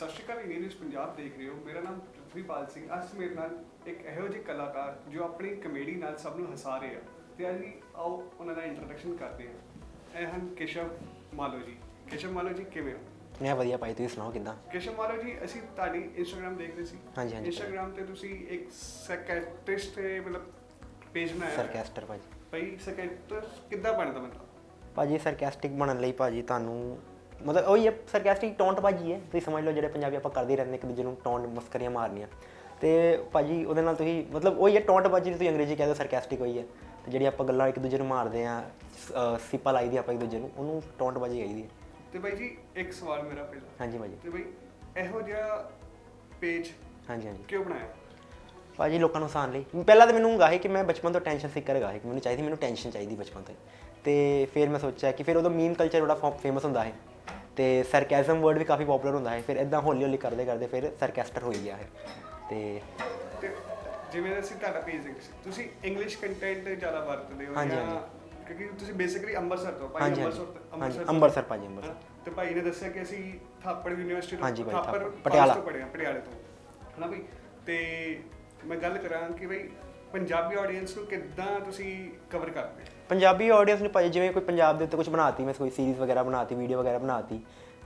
ਸਤਿ ਸ਼੍ਰੀ ਅਕਾਲ ਇੰਡੀਅਨ ਨਿਊਜ਼ ਪੰਜਾਬ ਦੇਖ ਰਹੇ ਹੋ। ਮੇਰਾ ਨਾਮ ਪ੍ਰਿਥਵੀਪਾਲ ਸਿੰਘ। ਅੱਜ ਮੇਰੇ ਨਾਲ ਇੱਕ ਇਹੋ ਜਿਹੇ ਕਲਾਕਾਰ ਜੋ ਆਪਣੀ ਕਮੇਡੀ ਨਾਲ ਸਭ ਨੂੰ ਹਸਾ ਰਹੇ ਆ। ਤੇ ਅੱਜ ਵੀ ਆਓ ਉਹਨਾਂ ਦਾ ਇੰਟਰੋਡਕਸ਼ਨ ਕਰਦੇ ਹਾਂ ਇਹ ਹਨ ਕੇਸ਼ਵ ਮਾਲੋ ਜੀ। ਕੇਸ਼ਵ ਮਾਲੋ ਜੀ ਕਿਵੇਂ ਹੋ? ਮੈਂ ਵਧੀਆ ਭਾਈ ਤੁਸੀਂ ਸੁਣਾਓ ਕਿਦਾਂ? ਕੇਸ਼ਵ ਮਾਲੋ ਜੀ ਅਸੀਂ ਤੁਹਾਡੀ ਇੰਸਟਾਗ੍ਰam ਦੇਖ ਰਹੇ ਸੀ। ਹਾਂਜੀ, ਹਾਂਜੀ। ਇੰਸਟਾਗ੍ਰam ਤੇ ਤੁਸੀਂ ਇੱਕ ਸੈਕੈਟ੍ਰਿਸਟ ਮਤਲਬ ਪੇਜ ਬਣਾਇਆ। ਸਰਕੈਸਟਰ ਭਾਜੀ। ਭਾਈ ਸੈਕੈਟ੍ਰਿਸਟ ਕਿੱਦਾਂ ਬਣਦਾ ਮਤਲਬ ਭਾਜੀ ਸਰਕੈਸਟਿਕ ਬਣਨ ਲਈ ਭਾਜੀ ਤੁਹਾਨੂੰ ਮਤਲਬ ਉਹੀ ਹੈ ਸਰਕੈਸਟਿਕ ਟੌਂਟ ਭਾਜੀ ਹੈ ਤੁਸੀਂ ਸਮਝ ਲਓ ਜਿਹੜੇ ਪੰਜਾਬੀ ਆਪਾਂ ਕਰਦੇ ਰਹਿੰਦੇ ਇੱਕ ਦੂਜੇ ਨੂੰ ਟੌਂਟ ਮਸਕਰੀਆਂ ਮਾਰਨੀਆਂ। ਤੇ ਭਾਜੀ ਉਹਦੇ ਨਾਲ ਤੁਸੀਂ ਮਤਲਬ ਉਹੀ ਹੈ ਟੌਂਟ ਭਾਜੀ ਤੁਸੀਂ ਅੰਗਰੇਜ਼ੀ ਕਹਿੰਦੇ ਸਰਕੈਸਟਿਕ ਹੋਈ ਹੈ। ਤੇ ਜਿਹੜੀ ਆਪਾਂ ਗੱਲਾਂ ਇੱਕ ਦੂਜੇ ਨੂੰ ਮਾਰਦੇ ਆ ਸਿਪਾ ਲਾਈ ਦੀ ਆਪਾਂ ਇੱਕ ਦੂਜੇ ਨੂੰ ਉਹਨੂੰ ਟੌਂਟ ਭਾਜੀ ਕਹੀਦੀ ਹੈ। ਤੇ ਭਾਈ ਜੀ ਇੱਕ ਸਵਾਲ ਮੇਰਾ ਪਹਿਲਾ। ਹਾਂਜੀ ਭਾਜੀ। ਤੇ ਭਾਈ ਇਹੋ ਜਿਹਾ ਪੇਜ ਹਾਂਜੀ ਹਾਂਜੀ। ਕਿਉਂ ਬਣਾਇਆ? ਭਾਜੀ ਲੋਕਾਂ ਨੂੰ ਹਸਾਉਣ ਲਈ। ਪਹਿਲਾਂ ਤਾਂ ਮੈਨੂੰ ਹੁੰਦਾ ਸੀ ਕਿ ਮੈਂ ਬਚਪਨ ਤੋਂ ਟੈਨਸ਼ਨ ਸਿੱਕਰ ਹੈਗਾ ਸੀ ਕਿ ਮੈਨੂੰ ਚਾਹੀਦੀ ਮੈਨੂੰ ਟੈਨਸ਼ਨ ਚਾਹੀਦੀ ਬਚਪਨ ਤੋਂ। ਤੇ ਫਿਰ ਮੈਂ ਸੋਚਿਆ ਕਿ ਫਿਰ ਉਦੋਂ ਮੀਮ ਕਲਚਰ ਬੜਾ ਫੇਮਸ ਹੁੰਦਾ ਹੈ ਤੇ ਸਰਕੈਜ਼ਮ ਵਰਡ ਵੀ ਕਾਫੀ ਪਪੂਲਰ ਹੁੰਦਾ ਹੈ ਫਿਰ ਇਦਾਂ ਹੌਲੀ ਹੌਲੀ ਕਰਦੇ ਕਰਦੇ ਫਿਰ ਸਰਕੈਸਟਰ ਹੋਈ ਗਿਆ ਹੈ। ਤੇ ਤੇ ਜਿਵੇਂ ਅਸੀਂ ਤੁਹਾਡਾ ਪੇਜ ਦੇਖਦੇ ਸੀ ਤੁਸੀਂ ਇੰਗਲਿਸ਼ ਕੰਟੈਂਟ ਜ਼ਿਆਦਾ ਵਰਤਦੇ ਹੋ ਹਾਂਜੀ, ਜਾਂ ਕਿਉਂਕਿ ਤੁਸੀਂ ਬੇਸਿਕਲੀ ਅੰਮ੍ਰਿਤਸਰ ਤੋਂ ਭਾਈ ਹਾਂਜੀ ਅੰਮ੍ਰਿਤਸਰ ਤੋਂ- ਹਾਂਜੀ ਤੋਂ- ਅੰਮ੍ਰਿਤਸਰ ਭਾਜੀ ਅੰਮ੍ਰਿਤਸਰ। ਹਨਾ? ਤੇ ਭਾਈ ਨੇ ਦੱਸਿਆ ਕਿ ਅਸੀਂ ਥਾਪੜ ਯੂਨੀਵਰਸਿਟੀ ਤੋਂ ਹਾਂਜੀ ਭਾਈ, ਥਾਪੜ ਪਟਿਆਲਾ। ਤੋਂ ਪੜ੍ਹੇ ਹਾਂ ਪਟਿਆਲੇ ਤੋਂ। ਹਨਾ ਭਾਈ? ਤੇ ਮੈਂ ਗੱਲ ਕਰਾਂ ਕਿ ਭਾਈ ਪੰਜਾਬੀ ਆਡੀਅנס ਨੂੰ ਕਿੱਦਾਂ ਤੁਸੀਂ ਕਵਰ ਕਰਦੇ? ਹੋ ਪੰਜਾਬੀ ਆਡੀਅנס ਨੂੰ ਭਾਈ ਜਿਵੇਂ ਕੋਈ ਪੰਜਾਬ ਦੇ ਉੱਤੇ ਕੁਝ ਬਣਾਤੀ, ਮੈਂ ਕੋਈ ਸੀਰੀਜ਼ ਵਗੈਰਾ ਬਣਾਤੀ ਵੀਡੀਓ ਵਗੈਰਾ ਬਣਾਤੀ,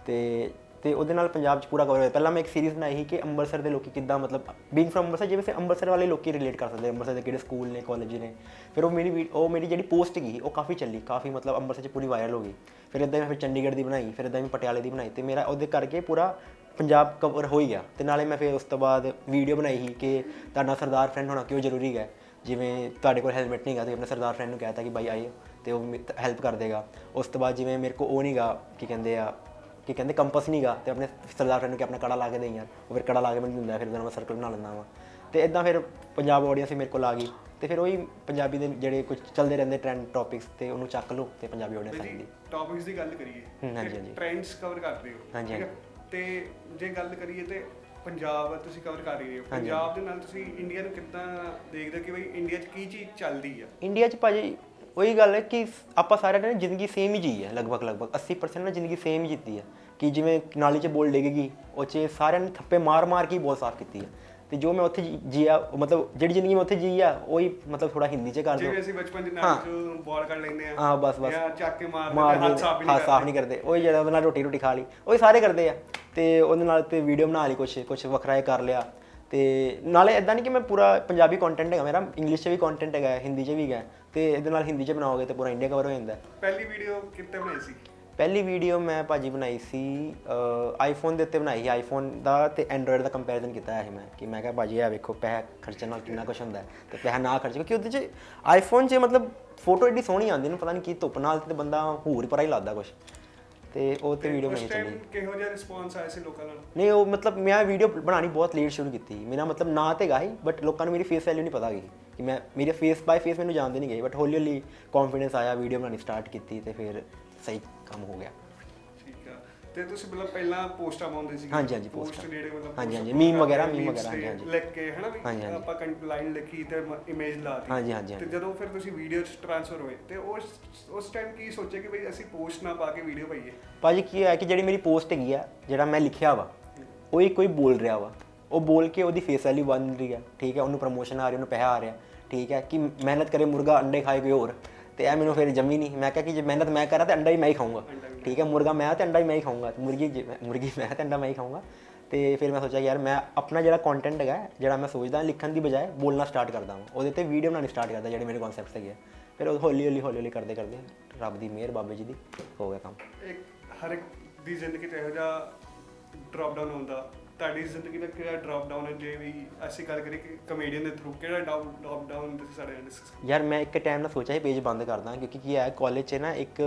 ਤੇ ਤੇ ਉਹਦੇ ਨਾਲ ਪੰਜਾਬ 'ਚ ਪੂਰਾ ਕਵਰ ਹੋਇਆ। ਪਹਿਲਾਂ ਮੈਂ ਇੱਕ ਸੀਰੀਜ਼ ਬਣਾਈ ਸੀ ਕਿ ਅੰਮ੍ਰਿਤਸਰ ਦੇ ਲੋਕੀ ਕਿੱਦਾਂ ਮਤਲਬ ਬੀਇੰਗ ਫਰਮ ਅੰਮ੍ਰਿਤਸਰ, ਜਿਵੇਂ ਸੇ ਅੰਮ੍ਰਿਤਸਰ ਵਾਲੇ ਲੋਕੀ ਰਿਲੇਟ ਕਰ ਸਕਦੇ ਅੰਮ੍ਰਿਤਸਰ ਦੇ ਕਿਹੜੇ ਸਕੂਲ ਨੇ ਕਾਲਜ ਨੇ। ਫਿਰ ਉਹ ਮੇਰੀ ਵੀ- ਉਹ ਮੇਰੀ ਜਿਹੜੀ ਪੋਸਟ ਗਈ, ਉਹ ਕਾਫੀ ਚੱਲੀ, ਕਾਫੀ ਮਤਲਬ ਅੰਮ੍ਰਿਤਸਰ 'ਚ ਪੂਰੀ ਵਾਇਰਲ ਹੋ ਗਈ। ਫਿਰ ਇਦਾਂ ਮੈਂ ਫਿਰ ਚੰਡੀਗੜ੍ਹ ਦੀ ਬਣਾਈ, ਫਿਰ ਇਦਾਂ ਮੈਂ ਪਟਿਆਲੇ ਦੀ ਬਣਾਈ ਤੇ ਮੇਰਾ ਉਹਦੇ ਕਰਕੇ ਪੂਰਾ ਪੰਜਾਬ ਕਵਰ ਹੋ ਹੀ ਗਿਆ। ਤੇ ਨਾਲੇ ਮੈਂ ਫਿਰ ਉਸ ਤੋਂ ਬਾਅਦ ਵੀਡੀਓ ਬਣਾਈ ਸੀ ਕਿ ਤੁਹਾਡਾ ਸਰਦਾਰ ਫਰੈਂਡ ਹੋਣਾ ਕਿਉਂ ਜ਼ਰੂਰੀ ਹੈ ਜਿਵੇਂ ਤੁਹਾਡੇ ਕੋਲ ਹੈਲਮਟ ਨਹੀਂਗਾ ਤੁਸੀਂ ਆਪਣੇ ਸਰਦਾਰ ਫਰੈਂਡ ਨੂੰ ਕਹਿਤਾ ਕਿ ਬਾਈ ਆਏ ਤੇ ਉਹ ਹੈਲਪ ਕਰ ਦੇਗਾ। ਉਸ ਤੋਂ ਬਾਅਦ ਜਿਵੇਂ ਮੇਰੇ ਕੋ ਉਹ ਨਹੀਂਗਾ ਕੀ ਕਹਿੰਦੇ ਆ ਕਿ ਕਹਿੰਦੇ ਕੰਪਸ ਨਹੀਂਗਾ ਤੇ ਆਪਣੇ ਸਰਦਾਰ ਫਰੈਂਡ ਨੂੰ ਕਿ ਆਪਣਾ ਕੜਾ ਲਾ ਕੇ ਦੇ ਉਹ ਫਿਰ ਕੜਾ ਲਾ ਕੇ ਮੈਨੂੰ ਦਿੰਦਾ ਫਿਰ ਮੈਂ ਸਰਕਲ ਬਣਾ ਲੈਂਦਾ ਵਾਂ। ਤੇ ਇਦਾਂ ਫਿਰ ਪੰਜਾਬ ਆਡੀਅנס ਮੇਰੇ ਕੋਲ ਆ ਗਈ ਤੇ ਫਿਰ ਉਹੀ ਪੰਜਾਬੀ ਦੇ ਜਿਹੜੇ ਕੁਝ ਚੱਲਦੇ ਰਹਿੰਦੇ ਟ੍ਰੈਂਡ ਟੌਪਿਕਸ ਤੇ ਉਹਨੂੰ ਚੱਕ ਲਓ ਤੇ ਪੰਜਾਬੀ ਆਡੀਅנס ਆ ਜਾਂਦੀ ਟੌਪਿਕਸ ਦੀ ਗੱਲ ਕਰੀਏ। ਹਾਂਜੀ ਹਾਂਜੀ। ਟ੍ਰੈਂਡਸ ਕਵਰ ਕਰਦੇ ਹੋ ਹਾਂਜੀ ਤੇ ਜੇ ਗੱਲ ਕਰੀਏ ਤੇ ਪੰਜਾਬ ਤੁਸੀਂ ਕਵਰ ਕਰ ਰਹੇ ਹੋ। ਪੰਜਾਬ ਦੇ ਨਾਲ ਤੁਸੀਂ ਇੰਡੀਆ ਨੂੰ ਕਿੰਨਾ ਦੇਖਦੇ ਕਿ ਬਈ ਇੰਡੀਆ 'ਚ ਕੀ ਚੀਜ਼ ਚੱਲਦੀ ਆ? ਇੰਡੀਆ 'ਚ ਭਾਜੀ ਉਹੀ ਗੱਲ ਹੈ ਕਿ ਆਪਾਂ ਸਾਰਿਆਂ ਨੇ ਜ਼ਿੰਦਗੀ ਸੇਮ ਹੀ ਜੀ ਹੈ ਲਗਭਗ ਲਗਭਗ। 80% ਨਾ ਜ਼ਿੰਦਗੀ ਸੇਮ ਹੀ ਜੀਤੀ ਹੈ। ਕਿ ਜਿਵੇਂ ਨਾਲੀ 'ਚ ਬੋਲ ਡਿੱਗੇਗੀ ਉਹ 'ਚ ਸਾਰਿਆਂ ਨੇ ਥੱਪੇ ਮਾਰ ਮਾਰ ਕੇ ਹੀ ਬੋਲ ਸਾਫ਼ ਕੀਤੀ ਹੈ। ਤੇ ਜੋ ਮੈਂ ਉੱਥੇ ਜੀਆ ਮਤਲਬ ਜਿਹੜੀ ਜ਼ਿੰਦਗੀ ਮੈਂ ਉੱਥੇ ਜੀ ਆ ਉਹੀ ਮਤਲਬ ਥੋੜਾ ਹਿੰਦੀ 'ਚ ਕਰ ਦਿਓ। ਜਿਵੇਂ ਅਸੀਂ ਬਚਪਨ ਦੇ ਹਾਂ। ਨਾਲ ਚ ਬਾਲ ਕੱਢ ਲੈਂਦੇ ਆ ਹਾਂ, ਬਸ, ਬਸ। ਜਾਂ ਚੱਕ ਕੇ ਮਾਰ ਹੱਥ ਸਾਫ਼ ਹੀ ਹਾਂ ਨਹੀਂ ਸਾਫ਼ ਨਹੀਂ ਕਰਦੇ। ਉਹ ਜਿਹੜਾ ਉਹਦੇ ਨਾਲ ਰੋਟੀ ਰੋਟੀ ਖਾ ਲਈ ਉਹ ਸਾਰੇ ਕਰਦੇ ਆ। ਤੇ ਉਹਦੇ ਨਾਲ ਤੇ ਵੀਡੀਓ ਬਣਾ ਲਈ ਕੁਛ ਕੁਛ ਵੱਖਰਾ ਹੀ ਕਰ ਲਿਆ। ਤੇ ਨਾਲੇ ਇਦਾਂ ਨਹੀਂ ਕਿ ਮੈਂ ਪੂਰਾ ਪੰਜਾਬੀ ਕੰਟੈਂਟ ਹੈਗਾ ਮੇਰਾ ਇੰਗਲਿਸ਼ 'ਚ ਵੀ ਕੰਟੈਂਟ ਹੈਗਾ ਹਿੰਦੀ 'ਚ ਵੀ ਹੈਗਾ। ਤੇ ਇਹਦੇ ਨਾਲ ਹਿੰਦੀ 'ਚ ਬਣਾਓਗੇ ਤੇ ਪੂਰਾ ਇੰਡੀਆ ਕਵਰ ਹੋ ਜਾਂਦਾ। ਪਹਿਲੀ ਵੀਡੀਓ ਕਿੱਥੇ ਬਣਾਈ ਸੀ? ਪਹਿਲੀ ਵੀਡੀਓ ਮੈਂ ਭਾਜੀ ਬਣਾਈ ਸੀ ਆਈਫੋਨ ਦੇ ਉੱਤੇ ਬਣਾਈ ਸੀ ਆਈਫੋਨ ਦਾ ਤੇ ਐਂਡਰੋਇਡ ਦਾ ਕੰਪੈਰੀਜ਼ਨ ਕੀਤਾ ਹੈ ਮੈਂ ਕਿ ਮੈਂ ਕਿਹਾ ਭਾਜੀ ਆ ਵੇਖੋ ਪੈਸਾ ਖਰਚਣ ਨਾਲ ਕਿੰਨਾ ਕੁਝ ਹੁੰਦਾ ਹੈ ਤੇ ਪੈਸਾ ਨਾ ਖਰਚ ਕਿਉਂਕਿ ਉਹਦੇ 'ਚ ਆਈਫੋਨ 'ਚ ਮਤਲਬ ਫੋਟੋ ਏਡੀ ਸੋਹਣੀ ਆਉਂਦੀ ਨਾ ਪਤਾ ਨਹੀਂ ਕੀ ਧੁੱਪ ਨਾਲ ਤੇ ਬੰਦਾ ਹੂਰ ਪਰਾ ਹੀ ਲੱਗਦਾ ਕੁਝ ਤੇ ਉਹ ਤੇ ਵੀਡੀਓ ਉਸ ਬਣਾਈ ਟਾਈਮ ਚੱਲੀ। ਕਿਹੋ ਜਿਹਾ ਰਿਸਪੌਂਸ ਆਇਆ ਸੀ ਲੋਕਾਂ ਨਾਲ? ਨਹੀਂ ਉਹ ਮਤਲਬ ਮੈਂ ਵੀਡੀਓ ਬਣਾਉਣੀ ਬਹੁਤ ਲੇਟ ਸ਼ੁਰੂ ਕੀਤੀ। ਮੇਰਾ ਮਤਲਬ ਨਾ ਤੇ ਗਾ ਬਟ ਲੋਕਾਂ ਨੂੰ ਮੇਰੀ ਫੇਸ ਵੈਲਿਊ ਨਹੀਂ ਪਤਾ ਗਈ ਕਿ ਮੈਂ ਮੇਰੇ ਫੇਸ ਬਾਈ ਫੇਸ ਮੈਨੂੰ ਜਾਣਦੇ ਨਹੀਂ ਗਏ ਬਟ ਹੌਲੀ ਹੌਲੀ ਕੌਨਫੀਡੈਂਸ ਆਇਆ ਵੀਡੀਓ ਬਣਾਉਣੀ ਸਟਾਰਟ ਕੀਤੀ ਤੇ ਫਿਰ ਸਹੀ ਕੰਮ ਹੋ ਗਿਆ ਠੀਕ ਆ ਤੇ ਤੁਸੀਂ ਮਤਲਬ ਪਹਿਲਾਂ ਪੋਸਟਾਂ ਪਾਉਂਦੇ ਸੀ ਹਾਂਜੀ, ਹਾਂਜੀ, ਪੋਸਟ ਪੋਸਟਾਂ। ਜਿਹੜੇ ਮਤਲਬ ਹਾਂਜੀ, ਹਾਂਜੀ, meme ਵਗੈਰਾ, meme ਵਗੈਰਾ, ਹਾਂਜੀ, ਹਾਂਜੀ। ਲਿਖ ਕੇ ਹਨਾ ਵੀ ਹਾਂਜੀ। ਆਪਾਂ ਲਾਈਨ ਲਿਖੀ ਤੇ ਇਮੇਜ ਲਾਤੀ ਹਾਂਜੀ, ਹਾਂਜੀ, ਤੇ ਹਾਂਜੀ। ਜਦੋਂ ਫਿਰ ਤੁਸੀਂ ਵੀਡੀਓ ਚ ਟ੍ਰਾਂਸਫਰ ਹੋਏ ਤੇ ਉਸ ਉਸ ਟਾਈਮ ਕੀ ਸੋਚਿਆ ਕਿ ਭਈ ਅਸੀਂ ਪੋਸਟ ਨਾ ਪਾ ਕੇ ਵੀਡੀਓ ਪਾਈਏ ਭਾਜੀ ਕੀ ਹੈ ਕਿ ਜਿਹੜੀ ਮੇਰੀ ਪੋਸਟ ਹੈਗੀ ਆ ਜਿਹੜਾ ਮੈਂ ਲਿਖਿਆ ਵਾ ਉਹ ਹੀ ਕੋਈ ਬੋਲ ਰਿਹਾ ਵਾ ਉਹ ਬੋਲ ਕੇ ਉਹਦੀ ਫੇਸ ਵੈਲਿਊ ਬਣ ਰਹੀ ਹੈ ਠੀਕ ਹੈ ਉਹਨੂੰ ਪ੍ਰਮੋਸ਼ਨ ਆ ਰਹੀ ਉਹਨੂੰ ਪੈਸਾ ਆ ਰਿਹਾ ਠੀਕ ਹੈ ਕਿ ਮਿਹਨਤ ਕਰੇ ਮੁਰਗਾ ਅੰਡੇ ਖਾਏ ਕੋਈ ਹੋਰ ਤੇ ਇਹ ਮੈਨੂੰ ਫਿਰ ਜੰਮੀ ਨਹੀਂ। ਮੈਂ ਕਿਹਾ ਕਿ ਜੇ ਮਿਹਨਤ ਮੈਂ ਕਰਾਂ ਤੇ ਅੰਡਾ ਹੀ ਮੈਂ ਹੀ ਖਾਊਂਗਾ ਠੀਕ ਹੈ ਮੁਰਗਾ ਮੈਂ ਤੇ ਅੰਡਾ ਹੀ ਮੈਂ ਹੀ ਖਾਊਂਗਾ ਤੇ ਮੁਰਗੀ ਮੁਰਗੀ ਮੈਂ ਤੇ ਅੰਡਾ ਮੈਂ ਹੀ ਖਾਊਂਗਾ। ਤੇ ਫਿਰ ਮੈਂ ਸੋਚਿਆ ਯਾਰ ਮੈਂ ਆਪਣਾ ਜਿਹੜਾ ਕੰਟੈਂਟ ਹੈਗਾ ਜਿਹੜਾ ਮੈਂ ਸੋਚਦਾ ਲਿਖਣ ਦੀ ਬਜਾਏ ਬੋਲਣਾ ਸਟਾਰਟ ਕਰਦਾ ਹਾਂ ਉਹਦੇ ਤੇ ਵੀਡੀਓ ਬਣਾਉਣੀ ਸਟਾਰਟ ਕਰਦਾ ਜਿਹੜੇ ਮੇਰੇ ਕਨਸੈਪਟਸ ਹੈਗੇ ਫਿਰ ਉਹ ਹੌਲੀ ਹੌਲੀ ਹੌਲੀ ਹੌਲੀ ਕਰਦੇ ਕਰਦੇ ਰੱਬ ਦੀ ਮਿਹਰ ਬਾਬੇ ਜੀ ਦੀ ਹੋ ਗਿਆ ਕੰਮ। ਇੱਕ ਹਰ ਇੱਕ ਦੀ ਜ਼ਿੰਦਗੀ 'ਚ ਇਹੋ ਜਿਹਾ ਡ੍ਰੌਪ ਡਾਊਨ ਹੁੰਦਾ। ਤੁਹਾਡੀ ਜ਼ਿੰਦਗੀ ਦਾ ਕਿਹੜਾ ਡ੍ਰੌਪ ਡਾਊਨ ਹੈ? ਜੇ ਵੀ ਅਸੀਂ ਗੱਲ ਕਰੀਏ ਕਿ ਕਮੇਡੀਅਨ ਦੇ ਥਰੂ ਕਿਹੜਾ ਡ੍ਰੌਪ ਡਾਊਨ ਤੁਸੀਂ ਸਾਡੇ ਨਾਲ ਡਿਸਕਸ ਯਾਰ, ਮੈਂ ਇੱਕ ਟਾਈਮ ਨਾਲ ਸੋਚਿਆ ਸੀ ਪੇਜ ਬੰਦ ਕਰਦਾ ਕਿਉਂਕਿ ਕੀ ਹੈ ਕਾਲਜ 'ਚ ਨਾ ਇੱਕ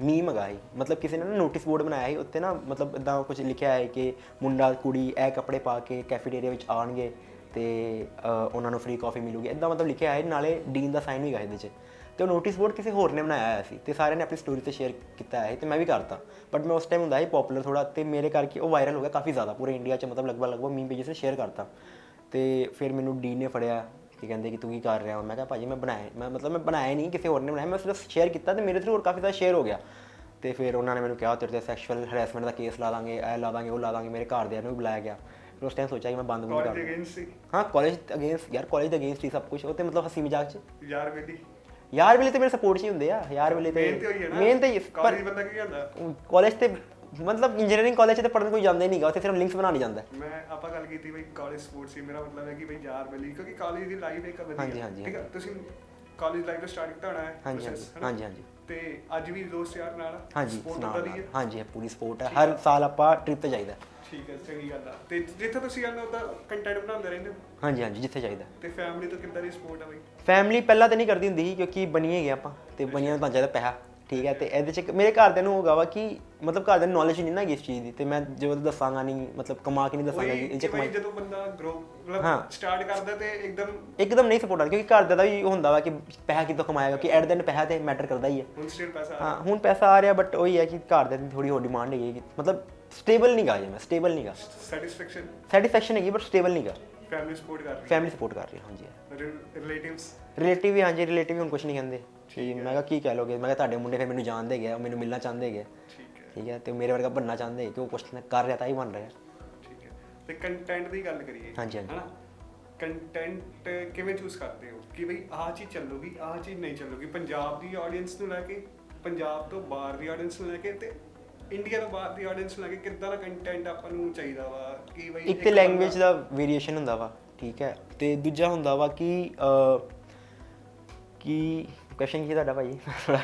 ਮੀਮ ਹੈਗਾ ਸੀ ਮਤਲਬ ਕਿਸੇ ਨੇ ਨਾ ਨੋਟਿਸ ਬੋਰਡ ਬਣਾਇਆ ਸੀ, ਉੱਤੇ ਨਾ ਮਤਲਬ ਇਦਾਂ ਕੁਝ ਲਿਖਿਆ ਹੈ ਕਿ ਮੁੰਡਾ, ਕੁੜੀ ਇਹ ਕੱਪੜੇ ਪਾ ਕੇ ਕੈਫੇਟੇਰੀਆ ਵਿੱਚ ਆਣਗੇ ਤੇ ਉਹਨਾਂ ਨੂੰ ਫ੍ਰੀ ਕਾਫੀ ਮਿਲੂਗੀ। ਇਦਾਂ ਮਤਲਬ ਲਿਖਿਆ ਹੈ, ਨਾਲੇ ਡੀਨ ਦਾ ਸਾਈਨ ਵੀ ਹੈਗਾ ਇਹਦੇ 'ਚ। ਤੇ ਉਹ ਨੋਟਿਸ ਬੋਰਡ ਕਿਸੇ ਹੋਰ ਨੇ ਬਣਾਇਆ ਹੋਇਆ ਸੀ ਤੇ ਸਾਰਿਆਂ ਨੇ ਆਪਣੀ ਸਟੋਰੀ ਤੇ ਸ਼ੇਅਰ ਕੀਤਾ ਹੈ ਤੇ ਮੈਂ ਵੀ ਕਰਤਾ। ਬਟ ਮੈਂ ਉਸ ਟਾਈਮ ਹੁੰਦਾ ਸੀ ਪਪੂਲਰ ਥੋੜਾ ਤੇ ਮੇਰੇ ਕਰਕੇ ਉਹ ਵਾਇਰਲ ਹੋ ਗਿਆ ਕਾਫੀ ਜ਼ਿਆਦਾ। ਪੂਰੇ ਇੰਡੀਆ 'ਚ ਮਤਲਬ ਲਗਭਗ ਲਗਭਗ ਮੀਮ ਪੇजेस ਤੇ ਸ਼ੇਅਰ ਕਰਤਾ। ਤੇ ਫਿਰ ਮੈਨੂੰ ਡੀਨ ਨੇ ਫੜਿਆ ਕਿ ਕਹਿੰਦੇ ਕਿ ਤੂੰ ਕੀ ਕਰ ਰਿਹਾ? ਹੋ ਮੈਂ ਕਿਹਾ, ਭਾਜੀ, ਮੈਂ ਬਣਾਇਆ ਮੈਂ ਮਤਲਬ ਮੈਂ ਬਣਾਇਆ ਨਹੀਂ ਕਿਸੇ ਹੋਰ ਨੇ ਬਣਾਇਆ। ਮੈਂ ਸਿਰਫ ਸ਼ੇਅਰ ਕੀਤਾ ਤੇ ਮੇਰੇ ਥਰੂ ਹੋਰ ਕਾਫੀ ਜ਼ਿਆਦਾ ਸ਼ੇਅਰ ਹੋ ਗਿਆ। ਤੇ ਫਿਰ ਉਹਨਾਂ ਨੇ ਮੈਨੂੰ ਕਿਹਾ, ਤੇਰੇ ਤੇ ਸੈਕਸ਼ੂਅਲ ਹਰੈਸਮੈਂਟ ਦਾ ਕੇਸ ਲਾ ਦਾਂਗੇ, ਇਹ ਲਾ ਦਾਂਗੇ, ਉਹ ਲਾ ਦਾਂਗੇ, ਮੇਰੇ ਘਰਦਿਆਂ ਨੂੰ ਵੀ ਬੁਲਾਇਆ ਗਿਆ। ਫਿਰ ਉਸ ਟਾਈਮ ਸੋਚਿਆ ਕਿ ਮੈਂ ਬੰਦ ਬੰਦ ਕਰ ਕਾਲਜ ਦਿਆਂ। ਅਗੇਂਸਟ ਸੀ। ਹਾਂ ਕਾਲਜ ਅਗੇਂਸਟ ਯਾਰ ਕਾਲਜ ਦੇ ਅਗੇਂਸਟ ਹੀ ਸਭ ਕੁਝ ਉਹ ਤੇ ਮਤਲਬ ਹਸੀ ਮਜ਼ਾਕ ਚ। ਯਾਰ ਵੇਲੀ ਯਾਰ ਵੇਲੇ ਤੇ ਮੇਰੇ ਸਪੋਰਟ ਹੀ ਹੁੰਦੇ ਆ ਯਾਰ ਵੇਲੇ ਤੇ ਮੇਨ ਤੇ ਹੋਈ ਹੈ ਨਾ। ਮੇਨ ਤੇ ਪਰ ਕਾਲਜ ਬੰਦਾ ਕੀ ਹੁੰਦਾ ਕਾਲਜ ਤੇ ਮਤਲਬ ਇੰਜੀਨੀਅਰਿੰਗ ਕਾਲਜ ਤੇ ਪੜਨ ਕੋਈ ਜਾਂਦਾ ਹੀ ਨਹੀਂਗਾ ਉੱਥੇ ਸਿਰਫ ਲਿੰਕਸ ਬਣਾਉਣ ਹੀ ਜਾਂਦਾ। ਹੈ। ਮੈਂ ਆਪਾਂ ਗੱਲ ਕੀਤੀ ਬਈ ਕਾਲਜ ਸਪੋਰਟ ਸੀ ਮੇਰਾ ਮਤਲਬ ਹੈ ਕਿ ਬਈ ਯਾਰ ਵੇਲੀ ਕਿਉਂਕਿ ਕਾਲਜ ਦੀ ਲਾਈਫ ਇੱਕ ਵਧੀਆ ਹਾਂਜੀ, ਹਾਂਜੀ, ਠੀਕ ਹੈ ਤੁਸੀਂ ਕਾਲਜ ਲਾਈਫ ਦਾ ਸਟਾਰਟ ਕੀਤਾ ਹੋਣਾ ਹੈ ਹਾਂਜੀ process, ਹਾਂਜੀ? ਹਾਂਜੀ ਹਾਂਜੀ। ਤੇ ਅੱਜ ਵੀ ਦੋਸਤ ਯਾਰ ਨਾਲ ਹਾਂਜੀ support ਨਾਲ ਉਦਾਂ ਦੀ ਹੈ? ਹਾਂਜੀ ਇਹ ਪੂਰੀ ਸਪੋਰਟ ਹੈ। ਹਰ। ਸਾਲ ਆਪਾਂ ਟ੍ਰਿਪ ਤੇ ਜਾਈਦਾ। ਠੀਕ ਹੈ ਚੰਗੀ ਗੱਲ ਆ। ਤੇ ਜਿੱਥੇ ਤੁਸੀਂ ਕਹਿੰਦੇ ਉਹਦਾ ਕੰਟੈਂਟ ਬਣਾਉਂਦੇ ਰਹਿੰਦੇ ਹੋ? ਹਾਂਜੀ ਹਾਂਜੀ ਜਿੱਥੇ ਚਾਹੀਦਾ ਤੇ ਫੈਮਿਲੀ ਤੋਂ ਕਿੱਦਾਂ ਦੀ ਸਪੋਰਟ ਆ ਬਈ? ਫੈਮਿਲੀ ਪਹਿਲਾਂ ਤਾਂ ਨਹੀਂ ਕਰਦੀ ਹੁੰਦੀ ਸੀ ਕਿਉਂਕਿ ਬਣੀ ਹੈਗੇ ਆਪਾਂ ਤੇ ਬਣੀਆਂ ਨੂੰ ਤਾਂ ਚਾਹੀਦਾ ਪੈਸਾ। ਠੀਕ ਹੈ ਤੇ ਇਹਦੇ ਚ ਇੱਕ- ਮੇਰੇ ਘਰਦਿਆਂ ਨੂੰ ਹੋਗਾ ਵਾ ਕਿ ਮਤਲਬ ਘਰਦਿਆਂ ਨੂੰ ਨੌਲੇਜ ਨਹੀਂ ਨਾ ਹੈਗੀ ਇਸ ਚੀਜ਼ ਦੀ ਤੇ ਮੈਂ ਜਦੋਂ ਦੱਸਾਂਗਾ ਨਹੀਂ ਮਤਲਬ ਕਮਾ ਕੇ ਨਹੀਂ ਦੱਸਾਂਗਾ ਕਿ ਇਹ ਚ ਕਮਾਈ ਜਦੋਂ ਬੰਦਾ ਗਰੋ ਹਾਂ। ਮਤਲਬ ਸਟਾਰਟ ਕਰਦਾ ਤੇ ਇੱਕਦਮ ਇੱਕਦਮ ਨਹੀਂ ਸਪੋਰਟ ਆ ਕਿਉਂਕਿ ਘਰਦਿਆਂ ਦਾ ਵੀ ਹੁੰਦਾ ਵਾ ਕਿ ਪੈਸਾ ਕਿੱਥੋਂ ਕਮਾਏਗਾ ਕਿ ਐਟ ਦਿਨ ਪੈਸਾ ਤੇ ਮੈਟਰ ਕਰਦਾ ਹੀ ਹੈ ਹੁਣ ਸਟਿਲ ਪੈਸਾ ਹਾਂ ਹੁਣ ਪੈਸਾ ਆ ਰਿਹਾ ਬਟ ਉਹੀ ਹੈ ਕਿ ਘਰਦਿਆਂ ਦੀ ਥੋੜੀ ਹੋਰ ਡਿਮਾਂਡ ਹੈਗੀ ਕਿ ਮਤਲਬ ਸਟੇਬਲ ਨਹੀਂ ਗਾ ਜੇ ਮੈਂ ਸਟੇਬਲ ਨਹੀਂ ਗਾ ਸੈਟੀਸਫੈਕਸ਼ਨ ਸੈਟੀਸਫੈਕਸ਼ਨ ਹੈਗੀ ਬਟ ਸਟੇਬਲ ਨਹੀਂ ਗਾ ਫੈਮਿਲੀ ਸਪੋਰਟ ਕਰ ਰਹੀ ਫੈਮਿਲੀ ਸਪੋਰਟ ਕਰ ਰਹੀ ਹੈ ਹਾਂਜੀ। ਹੈ ਰਿਲੇਟਿਵਸ ਰਿਲੇਟਿਵ ਵੀ ਹਾਂਜੀ ਰਿਲੇਟਿਵ ਵੀ ਹੁਣ ਕੁਝ ਨਹੀਂ ਕਹਿੰਦੇ। ਤੇ ਮੈਂ ਕਿਹਾ ਕੀ ਕਹਿ ਲੋਗੇ? ਮੈਂ ਕਿਹਾ ਤੁਹਾਡੇ ਮੁੰਡੇ ਫਿਰ ਮੈਨੂੰ ਜਾਣਦੇ ਗਿਆ ਮੈਨੂੰ ਮਿਲਣਾ ਚਾਹੁੰਦੇ ਗਏ। ਠੀਕ ਹੈ। ਠੀਕ ਤੇ ਮੇਰੇ ਵਰਗਾ ਬੰਨਾ ਚਾਹੁੰਦੇ ਕਿ ਉਹ ਕੁਛ ਨਾ ਕਰ ਰਿਹਾ ਤਾਂ ਹੀ ਬਣ ਰਿਹਾ। ਠੀਕ ਹੈ। ਤੇ ਕੰਟੈਂਟ ਦੀ ਗੱਲ ਕਰੀਏ ਹਾਂਜੀ ਹਾਂਜੀ। ਕੰਟੈਂਟ ਕਿਵੇਂ ਚੂਜ਼ ਕਰਦੇ ਹੋ? ਕਿ ਬਈ ਆਹ ਚੀਜ਼ ਚੱਲੂਗੀ ਆਹ ਚੀਜ਼ ਨਹੀਂ ਚੱਲੂਗੀ? ਪੰਜਾਬ ਦੀ ਆਡੀਅנס ਨੂੰ ਲੈ ਕੇ ਪੰਜਾਬ ਤੋਂ ਬਾਹਰ ਦੀ ਆਡੀਅנס ਨੂੰ ਲੈ ਕੇ ਤੇ ਇੰਡੀਆ ਤੋਂ ਬਾਹਰ ਦੀ ਆਡੀਅנס ਨੂੰ ਲੈ ਕੇ ਕਿੱਦਾਂ ਦਾ ਕੰਟੈਂਟ ਆਪਾਂ ਨੂੰ ਚਾਹੀਦਾ ਵਾ? ਕਿ ਬਈ ਇੱਕ ਲੈਂਗੁਏਜ ਦਾ ਵੇਰੀਏਸ਼ਨ ਹੁੰਦਾ ਵਾ ਠੀਕ ਹੈ? ਤੇ ਦੂਜਾ ਹੁੰਦਾ ਵਾ ਕਿ ਕਿ ਕੁਐਸਚਨ ਕੀ ਤੁਹਾਡਾ ਭਾਈ ਥੋੜਾ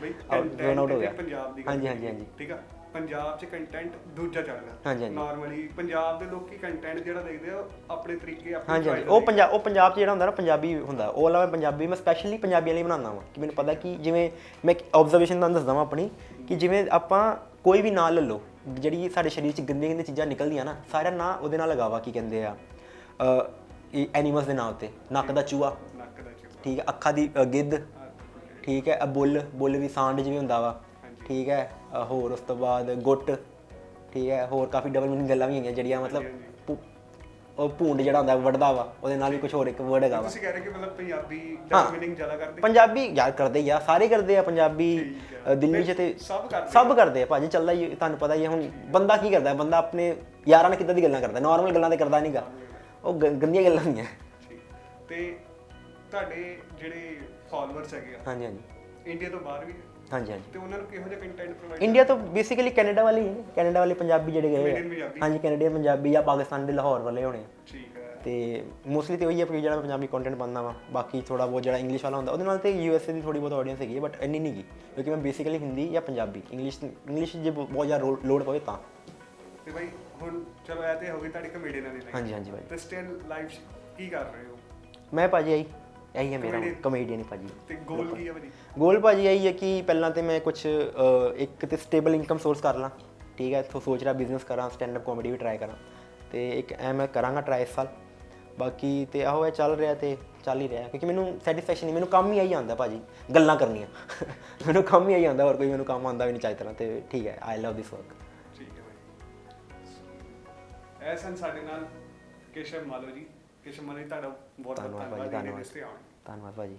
ਬਈ ਰਨ ਆਊਟ ਹੋ ਗਿਆ। ਪੰਜਾਬ ਦੀ ਗੱਲ ਹਾਂਜੀ ਹਾਂਜੀ ਹਾਂਜੀ। ਠੀਕ ਆ? ਪੰਜਾਬ 'ਚ ਕੰਟੈਂਟ ਦੂਜਾ ਚੱਲਦਾ ਹਾਂਜੀ, ਹਾਂਜੀ। ਨਾਰਮਲੀ ਪੰਜਾਬ ਦੇ ਲੋਕੀ ਕੰਟੈਂਟ ਜਿਹੜਾ ਦੇਖਦੇ ਆ ਆਪਣੇ ਤਰੀਕੇ ਆਪਣੇ ਹਾਂਜੀ ਹਾਂਜੀ। ਉਹ ਪੰਜਾਬ ਉਹ ਪੰਜਾਬ 'ਚ ਜਿਹੜਾ ਹੁੰਦਾ ਨਾ ਪੰਜਾਬੀ ਹੁੰਦਾ। ਉਹ ਵਾਲਾ ਮੈਂ ਪੰਜਾਬੀ ਮੈਂ ਸਪੈਸ਼ਲੀ ਪੰਜਾਬੀਆਂ ਲਈ ਬਣਾਉਂਦਾ ਵਾਂ। ਕਿ ਮੈਨੂੰ ਪਤਾ ਕਿ ਜਿਵੇਂ ਮੈਂ ਆਬਜ਼ਰਵੇਸ਼ਨ ਤੁਹਾਨੂੰ ਦੱਸਦਾ ਵਾਂ ਆਪਣੀ ਕਿ ਜਿਵੇਂ ਆਪਾਂ ਕੋਈ ਵੀ ਨਾਂ ਲੈ ਲਓ ਜਿਹੜੀ ਸਾਡੇ ਸਰੀਰ 'ਚ ਗੰਦੀਆਂ ਗੰਦੀਆਂ ਚੀਜ਼ਾਂ ਨਿਕਲਦੀਆਂ ਨਾ ਸਾਰਾ ਨਾਂ ਉਹਦੇ ਨਾਲ ਲਗਾਵਾ ਕੀ ਕਹਿੰਦੇ ਆ ਐਨੀਮਲਸ ਦੇ ਨਾਂ ਉੱਤੇ। ਨੱਕ ਦਾ ਚੂਹਾ। ਨੱਕ ਦਾ ਚਿਪ ਠੀਕ ਹੈ ਅੱਖਾਂ ਦੀ ਗਿੱਧ। ਠੀਕ ਹੈ ਅ ਬੁੱਲ ਬੁੱਲ ਵੀ ਸਾਂਡ ਜਿਵੇਂ ਹੁੰਦਾ ਵਾ। ਠੀਕ ਹੈ ਅ, ਹੋਰ ਉਸ ਤੋਂ ਬਾਅਦ ਗੁੱਟ ਠੀਕ ਹੈ ਹੋਰ ਕਾਫੀ ਡਬਲ ਮੀਨਿੰਗ ਗੱਲਾਂ ਵੀ ਹੈਗੀਆਂ ਜਿਹੜੀਆਂ ਮਤਲਬ ਭੂ- ਉਹ ਭੂੰਡ ਜਿਹੜਾ ਹੁੰਦਾ ਵੱਡਦਾ ਵਾ ਉਹਦੇ ਨਾਲ ਵੀ ਕੁਝ ਹੋਰ ਇੱਕ ਵਰਡ ਹੈਗਾ ਵਾ। ਤੁਸੀਂ ਕਹਿ ਰਹੇ ਕਿ ਮਤਲਬ ਪੰਜਾਬੀ ਹਾਂ। ਡਬਲ ਜ਼ਿਆਦਾ ਕਰਦੇ? ਪੰਜਾਬੀ ਯਾਰ ਕਰਦੇ ਹੀ ਆ ਸਾਰੇ ਕਰਦੇ ਆ ਪੰਜਾਬੀ ਠੀਕ ਅ, ਦਿੱਲੀ 'ਚ ਤੇ ਸਭ ਕਰਦੇ ਸਭ ਕਰਦੇ ਆ ਭਾਜੀ ਚੱਲਦਾ ਹੀ ਤੁਹਾਨੂੰ ਪਤਾ ਹੀ ਹੈ ਹੁਣ ਬੰਦਾ ਕੀ ਕਰਦਾ ਬੰਦਾ ਆਪਣੇ ਯਾਰਾਂ ਨਾਲ ਕਿੱਦਾਂ ਦੀ ਗੱਲਾਂ ਕਰਦਾ ਨਾਰਮਲ ਗੱਲਾਂ ਤੇ ਕਰਦਾ ਨਹੀਂਗਾ ਉਹ ਗ- ਗੰਦੀਆਂ ਗੱਲਾਂ ਹੁੰਦੀਆਂ। ਠੀਕ। ਤੇ ਤੁਹਾਡੇ ਜਿਹੜੇ ਫਾਲੋਅਰਸ ਹੈਗੇ ਆ ਹਾਂਜੀ ਹਾਂਜੀ। ਇੰਡੀਆ ਤੋਂ ਬਾਹਰ ਵੀ ਹਾਂਜੀ ਹਾਂਜੀ। ਤੇ ਉਹਨਾਂ ਨੂੰ ਕਿਹੋ ਜਿਹਾ ਕੰਟੈਂਟ ਪ੍ਰੋਵਾਈਡ ਇੰਡੀਆ ਤੋਂ ਬੇਸਿਕਲੀ ਕੈਨੇਡਾ ਵਾਲੇ ਹੀ ਨੇ। ਕੈਨੇਡਾ ਵਾਲੇ ਪੰਜਾਬੀ ਜਿਹੜੇ ਗਏ Canadian ਆ। ਪੰਜਾਬੀ। ਹਾਂਜੀ ਕੈਨੇਡੀਅਨ ਪੰਜਾਬੀ ਜਾਂ ਪਾਕਿਸਤਾਨ ਦੇ ਲਾਹੌਰ ਵਾਲੇ ਹੋਣੇ ਆ। ਠੀਕ ਹੈ। ਤੇ ਮੋਸਟਲੀ ਤੇ ਉਹੀ ਹੈ ਕਿ ਜਿਹੜਾ ਮੈਂ ਪੰਜਾਬੀ ਕੰਟੈਂਟ ਪਾਉਂਦਾ ਵਾਂ। ਬਾਕੀ ਥੋੜਾ ਬਹੁਤ ਜਿਹੜਾ ਇੰਗਲਿਸ਼ ਵਾਲਾ ਹੁੰਦਾ ਉਹਦੇ ਨਾਲ ਤੇ ਯੂਐਸਏ ਦੀ ਥੋੜੀ ਬਹੁਤ ਆਡੀਅנס ਹੈਗੀ ਹੈ ਬਟ ਇੰਨੀ ਨਹੀਂ ਗੀ ਕਿਉਂਕਿ ਮੈਂ ਬੇਸਿਕਲੀ ਹਿੰਦੀ ਜਾਂ ਪੰਜਾਬੀ ਇੰਗਲਿਸ਼ ਇੰਗਲਿਸ਼ ਜੇ ਬਹੁ- ਬਹੁਤ ਜ਼ਿਆਦਾ ਲੋਡ ਪਵੇ ਤਾਂ। ਤੇ ਬਾਈ ਹੁਣ ਚਲੋ ਇਹ ਤੇ ਹੋ ਗਈ ਤੁਹਾਡੀ ਕਮੇਡੀਅਨ ਵਾਲੀ ਲਾਈਫ ਹਾਂਜੀ ਹਾਂਜੀ ਭਾਈ ਤੇ ਸਟਿਲ ਲਾਈਫ ਕੀ ਕਰ ਰਹੇ ਹੋ? ਮੈਂ ਭਾਜੀ ਆਈ। ਇਹੀ ਹੈ ਮੇਰਾ? ਕਮੇਡੀਅਨ ਹੀ ਭਾਜੀ। ਤੇ ਗੋਲ ਕੀ ਹੈ ਭਾਜੀ? ਗੋਲ ਭਾਜੀ ਇਹੀ ਹੈ ਕਿ ਪਹਿਲਾਂ ਤੇ ਮੈਂ ਕੁਝ ਇੱਕ ਤੇ ਸਟੇਬਲ ਇਨਕਮ ਸੋਰਸ ਕਰ ਲਾਂ। ਠੀਕ ਹੈ ਇੱਥੋਂ ਸੋਚ ਰਿਹਾ ਬਿਜ਼ਨਸ ਕਰਾਂ ਸਟੈਂਡ ਅਪ ਕਾਮੇਡੀ ਵੀ ਟਰਾਈ ਕਰਾਂ। ਤੇ ਇੱਕ ਐ ਮੈਂ ਕਰਾਂਗਾ ਟਰਾਈ ਇਸ ਸਾਲ। ਬਾਕੀ ਤੇ ਆਹੋ ਇਹ ਚੱਲ ਰਿਹਾ ਤੇ ਚੱਲ ਹੀ ਰਿਹਾ। ਕਿਉਂਕਿ ਮੈਨੂੰ ਸੈਟੀਸਫੈਕਸ਼ਨ ਨਹੀਂ ਮੈਨੂੰ ਕੰਮ ਹੀ ਆਈ ਆਉਂਦਾ ਭਾਜੀ ਗੱਲਾਂ ਕਰਨੀਆਂ। ਮੈਨੂੰ ਕੰਮ ਹੀ ਆਈ ਆਉਂਦਾ ਹੋਰ ਕੋਈ ਮੈਨੂੰ ਕੰਮ ਆਉਂਦਾ ਵੀ ਨਹੀਂ ਚਾਹੀ ਤਰ੍ਹਾਂ। ਤੇ ਠੀਕ ਹੈ ਆਈ ਲਵ ਦਿਸ ਵਰਕ ਠੀਕ ਹੈ ਭਾਈ ਇਹ ਸਨ ਸਾਡੇ ਨਾਲ ਕੇਸ਼ਵ ਮਾਲੋ ਜੀ। ਕੇਸ਼ਵ ਮਾਲੋ ਜੀ ਤੁਹਾਡਾ ਬਹੁਤ ਬਹੁਤ ਧੰਨਵਾਦ ਭਾਜੀ ਧੰਨਵਾਦ ਧੰਨਵਾਦ ਭਾਜੀ।